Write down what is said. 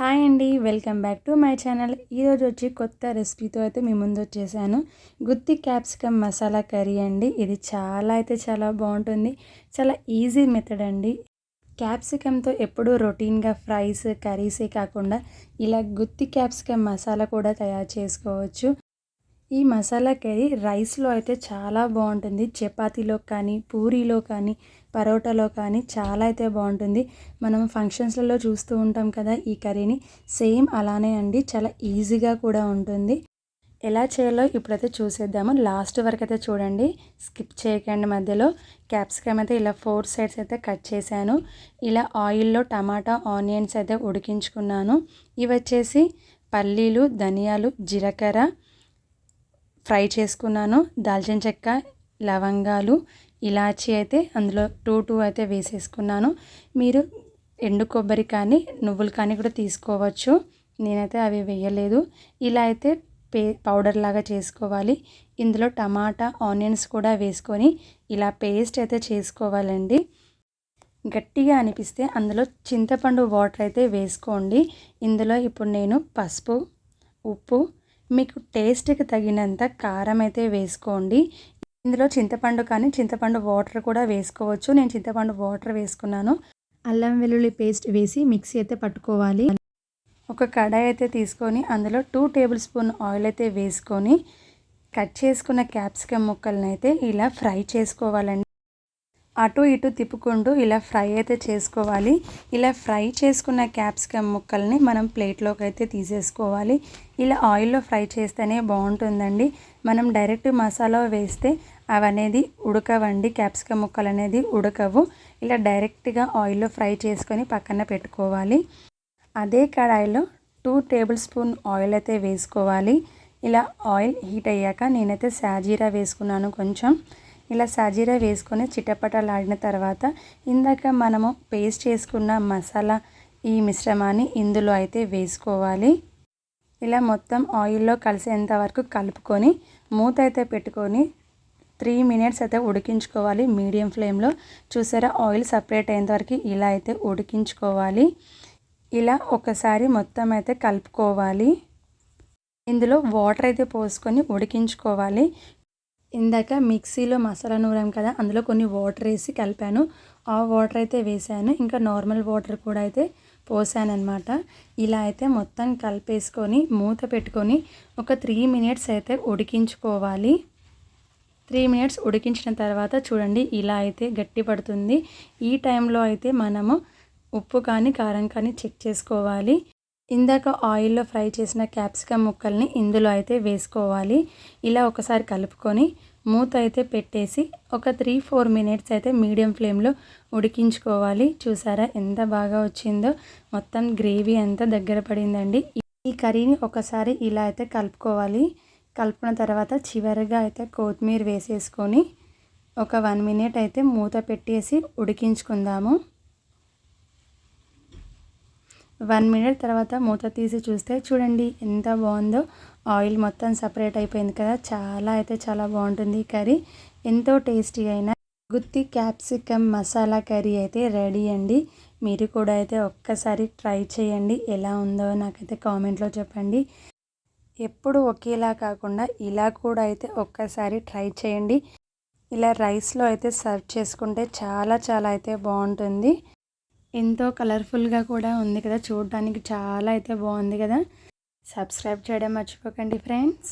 Hi అండి welcome back to my channel. ఈరోజు వచ్చి కొత్త రెసిపీతో అయితే మీ ముందు వచ్చేసాను. గుత్తి క్యాప్సికమ్ మసాలా కర్రీ అండి. ఇది చాలా అయితే చాలా బాగుంటుంది. చాలా ఈజీ మెథడ్ అండి. క్యాప్సికమ్తో ఎప్పుడూ రొటీన్గా ఫ్రైస్ కర్రీసే కాకుండా ఇలా గుత్తి క్యాప్సికమ్ మసాలా కూడా తయారు చేసుకోవచ్చు. ఈ మసాలా కర్రీ రైస్లో అయితే చాలా బాగుంటుంది చపాతీలో కానీ పూరీలో కానీ పరోటాలో కానీ చాలా అయితే బాగుంటుంది మనం ఫంక్షన్స్లలో చూస్తూ ఉంటాం కదా ఈ కర్రీని. సేమ్ అలానే అండి చాలా ఈజీగా కూడా ఉంటుంది. ఎలా చేయాలో ఇప్పుడైతే చూసేద్దాము. లాస్ట్ వరకు అయితే చూడండి స్కిప్ చేయకండి మధ్యలో. క్యాప్సికమ్ అయితే ఇలా ఫోర్ సైడ్స్ అయితే కట్ చేశాను. ఇలా ఆయిల్లో టమాటా ఆనియన్స్ అయితే ఉడికించుకున్నాను. ఇవి వచ్చేసి పల్లీలు ధనియాలు జీలకర్ర ఫ్రై చేసుకున్నాను. దాల్చిన చెక్క లవంగాలు ఇలాచీ అయితే అందులో టూ టూ అయితే వేసేసుకున్నాను. మీరు ఎండు కొబ్బరి కానీ నువ్వులు కానీ కూడా తీసుకోవచ్చు. నేనైతే అవి వేయలేదు. ఇలా అయితే పే పౌడర్ లాగా చేసుకోవాలి. ఇందులో టమాటా ఆనియన్స్ కూడా వేసుకొని ఇలా పేస్ట్ అయితే చేసుకోవాలండి. గట్టిగా అనిపిస్తే అందులో చింతపండు వాటర్ అయితే వేసుకోండి. ఇందులో ఇప్పుడు నేను పసుపు ఉప్పు మీకు టేస్ట్కి తగినంత కారం అయితే వేసుకోండి. ఇందులో చింతపండు కానీ చింతపండు వాటర్ కూడా వేసుకోవచ్చు. నేను చింతపండు వాటర్ వేసుకున్నాను. అల్లం వెల్లుల్లి పేస్ట్ వేసి మిక్సీ అయితే పట్టుకోవాలి. ఒక కడాయి అయితే తీసుకొని అందులో టూ టేబుల్ స్పూన్ ఆయిల్ అయితే వేసుకొని కట్ చేసుకున్న క్యాప్సికమ్ ముక్కలను అయితే ఇలా ఫ్రై చేసుకోవాలండి. అటు ఇటు తిప్పుకుంటూ ఇలా ఫ్రై అయితే చేసుకోవాలి. ఇలా ఫ్రై చేసుకున్న క్యాప్సికమ్ ముక్కల్ని మనం ప్లేట్లోకి అయితే తీసేసుకోవాలి. ఇలా ఆయిల్లో ఫ్రై చేస్తేనే బాగుంటుందండి. మనం డైరెక్ట్ మసాలా వేస్తే అవనేది ఉడకవండి. క్యాప్సికమ్ ముక్కలు అనేది ఉడకవు. ఇలా డైరెక్ట్గా ఆయిల్లో ఫ్రై చేసుకొని పక్కన పెట్టుకోవాలి. అదే కడాయిలో టూ టేబుల్ స్పూన్ ఆయిల్ అయితే వేసుకోవాలి. ఇలా ఆయిల్ హీట్ అయ్యాక నేనైతే సాజీరా వేసుకున్నాను కొంచెం. ఇలా సాజీరా వేసుకొని చిటపటలాడిన తర్వాత ఇందాక మనము పేస్ట్ చేసుకున్న మసాలా ఈ మిశ్రమాన్ని ఇందులో అయితే వేసుకోవాలి. ఇలా మొత్తం ఆయిల్లో కలిసేంత వరకు కలుపుకొని మూత అయితే పెట్టుకొని త్రీ మినిట్స్ అయితే ఉడికించుకోవాలి మీడియం ఫ్లేమ్లో. చూసారా? ఆయిల్ సపరేట్ అయ్యేంత వరకు ఇలా అయితే ఉడికించుకోవాలి. ఇలా ఒకసారి మొత్తం అయితే కలుపుకోవాలి. ఇందులో వాటర్ అయితే పోసుకొని ఉడికించుకోవాలి. ఇందాక మిక్సీలో మసాలా నూరాం కదా అందులో కొన్ని వాటర్ వేసి కలిపాను. ఆ వాటర్ అయితే వేసాను. ఇంకా నార్మల్ వాటర్ కూడా అయితే పోసానమాట ఇలా అయితే మొత్తం కలిపేసుకొని మూత పెట్టుకొని ఒక త్రీ మినిట్స్ అయితే ఉడికించుకోవాలి. త్రీ మినిట్స్ ఉడికించిన తర్వాత చూడండి ఇలా అయితే గట్టి పడుతుంది. ఈ టైంలో అయితే మనము ఉప్పు కానీ కారం కానీ చెక్ చేసుకోవాలి. ఇందాక ఆయిల్లో ఫ్రై చేసిన క్యాప్సికమ్ ముక్కల్ని ఇందులో అయితే వేసుకోవాలి. ఇలా ఒకసారి కలుపుకొని మూత అయితే పెట్టేసి ఒక త్రీ ఫోర్ మినిట్స్ అయితే మీడియం ఫ్లేమ్లో ఉడికించుకోవాలి. చూసారా ఎంత బాగా వచ్చిందో? మొత్తం గ్రేవీ అంతా దగ్గర పడిందండి. ఈ కర్రీని ఒకసారి ఇలా అయితే కలుపుకోవాలి. కలుపుకున్న తర్వాత చివరిగా అయితే కొత్తిమీర వేసేసుకొని ఒక వన్ మినిట్ అయితే మూత పెట్టేసి ఉడికించుకుందాము. వన్ మినిట్ తర్వాత మూత తీసి చూస్తే చూడండి ఎంత బాగుందో. ఆయిల్ మొత్తం సపరేట్ అయిపోయింది కదా. చాలా అయితే చాలా బాగుంటుంది కర్రీ. ఎంతో టేస్టీ అయిన గుత్తి క్యాప్సికమ్ మసాలా కర్రీ అయితే రెడీ అండి. మీరు కూడా అయితే ఒక్కసారి ట్రై చేయండి. ఎలా ఉందో నాకైతే కామెంట్లో చెప్పండి. ఎప్పుడు ఒకేలా కాకుండా ఇలా కూడా అయితే ఒక్కసారి ట్రై చేయండి. ఇలా రైస్లో అయితే సర్వ్ చేసుకుంటే చాలా చాలా అయితే బాగుంటుంది. ఎంతో కలర్ఫుల్గా కూడా ఉంది కదా. చూడడానికి చాలా అయితే బాగుంది కదా. సబ్స్క్రైబ్ చేయడం మర్చిపోకండి ఫ్రెండ్స్.